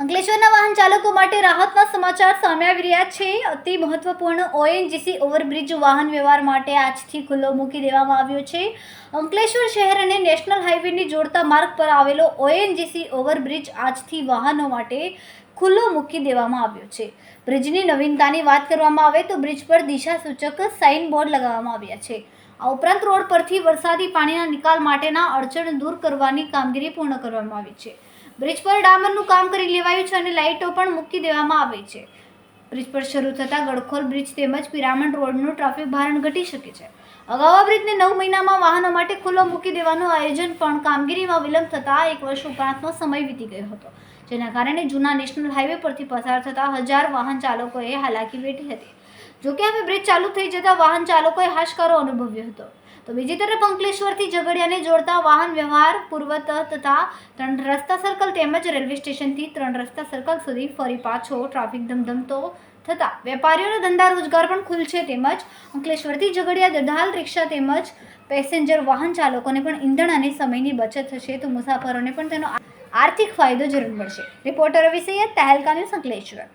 અંકલેશ્વરના વાહન ચાલકો માટે રાહતના સમાચાર સામે આવી રહ્યા છે. અતિ મહત્વપૂર્ણ ઓએનજીસી ઓવરબ્રિજ વાહન વ્યવહાર માટે આજથી ખુલ્લો મૂકી દેવામાં આવ્યો છે. અંકલેશ્વર શહેર અને નેશનલ હાઈવેને જોડતા માર્ગ પર આવેલો ઓએનજીસી ઓવરબ્રિજ આજથી વાહનો માટે ખુલ્લો મૂકી દેવામાં આવ્યો છે. બ્રિજની નવીનતાની વાત કરવામાં આવે તો બ્રિજ પર દિશા સૂચક સાઇન બોર્ડ લગાવવામાં આવ્યા છે. આ ઉપરાંત રોડ પરથી વરસાદી પાણીના નિકાલ માટેના અડચણ દૂર કરવાની કામગીરી પૂર્ણ કરવામાં આવી છે. બ્રિજ પર ડામરનું કામ કરી લેવાયું છે અને લાઇટો પણ મૂકી દેવામાં આવી છે. બ્રિજ પર શરૂ થતાં ગડખોલ બ્રિજ તેમજ પિરામણ રોડનું ટ્રાફિક ભારણ ઘટી શકે છે. અગાઉ આ બ્રિજને નવ મહિનામાં વાહનો માટે ખુલ્લો મૂકી દેવાનું આયોજન, પણ કામગીરીમાં વિલંબ થતાં એક વર્ષ ઉપરાંતનો સમય વીતી ગયો હતો. જેના કારણે જૂના નેશનલ હાઈવે પરથી પસાર થતા હજાર વાહન ચાલકોએ હાલાકી વેઠી હતી. જોકે હવે બ્રિજ ચાલુ થઈ જતા વાહન ચાલકોએ હાશકારો અનુભવ્યો હતો. તો બીજી તરફ અંકલેશ્વરથી ઝઘડિયાને જોડતા વાહન વ્યવહાર, પૂર્વત તથા ત્રણ રસ્તા સર્કલ તેમજ રેલવે સ્ટેશનથી ત્રણ રસ્તા સર્કલ સુધી ફરી પાછો ટ્રાફિક ધમધમતો થતા. વેપારીઓનો ધંધા રોજગાર પણ ખુલશે તેમજ અંકલેશ્વરથી ઝઘડિયા દઢાલ રિક્ષા તેમજ પેસેન્જર વાહન ચાલકોને પણ ઈંધણ અને સમયની બચત થશે તો મુસાફરોને પણ તેનો આર્થિક ફાયદો જરૂર મળશે. Reporter Ravi Sayed Tehelka news Ankleshwar.